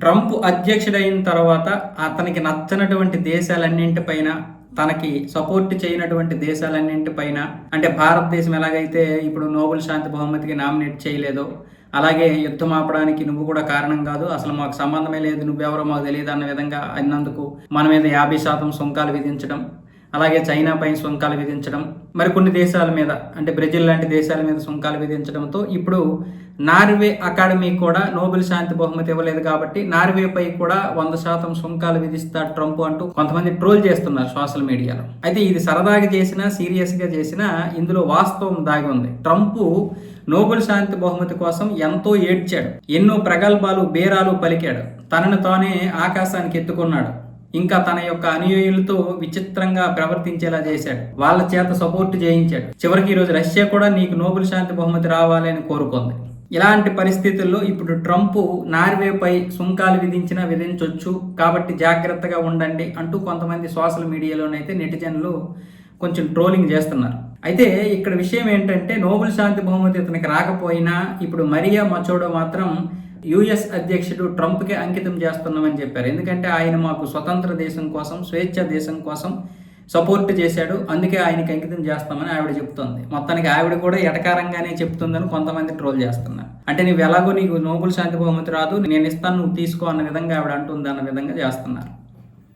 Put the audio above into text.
Trump అధ్యక్షుడైన తర్వాత అతనికి నచ్చనటువంటి దేశాలన్నింటిపైన తనకి సపోర్ట్ చేయనటువంటి దేశాలన్నింటిపైన అంటే భారతదేశం ఎలాగైతే ఇప్పుడు నోబెల్ శాంతి బహుమతికి నామినేట్ చేయలేదో అలాగే యుద్ధం ఆపడానికి నువ్వు కూడా కారణం కాదు అసలు మాకు సంబంధమే లేదు నువ్వెవరో మాకు తెలియదు అన్న విధంగా అన్నందుకు మన మీద యాభై శాతం సుంకాలు విధించడం అలాగే చైనాపై సుంకాలు విధించడం మరికొన్ని దేశాల మీద అంటే బ్రెజిల్ లాంటి దేశాల మీద సుంకాలు విధించడంతో ఇప్పుడు నార్వే అకాడమీ కూడా నోబెల్ శాంతి బహుమతి ఇవ్వలేదు కాబట్టి నార్వేపై కూడా వంద శాతం సుంకాలు విధిస్తాడు ట్రంప్ అంటూ కొంతమంది ట్రోల్ చేస్తున్నారు సోషల్ మీడియాలో. అయితే ఇది సరదాగా చేసినా సీరియస్గా చేసినా ఇందులో వాస్తవం దాగి ఉంది. ట్రంప్ నోబెల్ శాంతి బహుమతి కోసం ఎంతో ఏడ్చాడు. ఎన్నో ప్రగల్భాలు బేరాలు పలికాడు. తనను తానే ఆకాశానికి ఎత్తుకున్నాడు. ఇంకా తన యొక్క అనుయాయులతో విచిత్రంగా ప్రవర్తించేలా చేశాడు. వాళ్ళ చేత సపోర్ట్ చేయించాడు. చివరికి ఈరోజు రష్యా కూడా నీకు నోబెల్ శాంతి బహుమతి రావాలని కోరుకుంది. ఇలాంటి పరిస్థితుల్లో ఇప్పుడు ట్రంప్ నార్వేపై సుంకాలు విధించినా విధించవచ్చు కాబట్టి జాగ్రత్తగా ఉండండి అంటూ కొంతమంది సోషల్ మీడియాలోనైతే నెటిజన్లు కొంచెం ట్రోలింగ్ చేస్తున్నారు. అయితే ఇక్కడ విషయం ఏంటంటే నోబెల్ శాంతి బహుమతి ఇతనికి రాకపోయినా ఇప్పుడు మరియా మచోడో మాత్రం యుఎస్ అధ్యక్షుడు ట్రంప్కే అంకితం చేస్తున్నామని చెప్పారు. ఎందుకంటే ఆయన మాకు స్వతంత్ర దేశం కోసం స్వేచ్ఛ దేశం కోసం సపోర్ట్ చేశాడు. అందుకే ఆయనకి అంకితం చేస్తామని ఆవిడ చెప్తుంది. మొత్తానికి ఆవిడ కూడా ఎటకారంగానే చెప్తుందని కొంతమంది ట్రోల్ చేస్తున్నారు. అంటే నువ్వు ఎలాగో నీకు నోబుల్ శాంతి బహుమతి రాదు నేను ఇస్తాను నువ్వు తీసుకో అన్న విధంగా ఆవిడ అంటుంది అన్న విధంగా చేస్తున్నారు.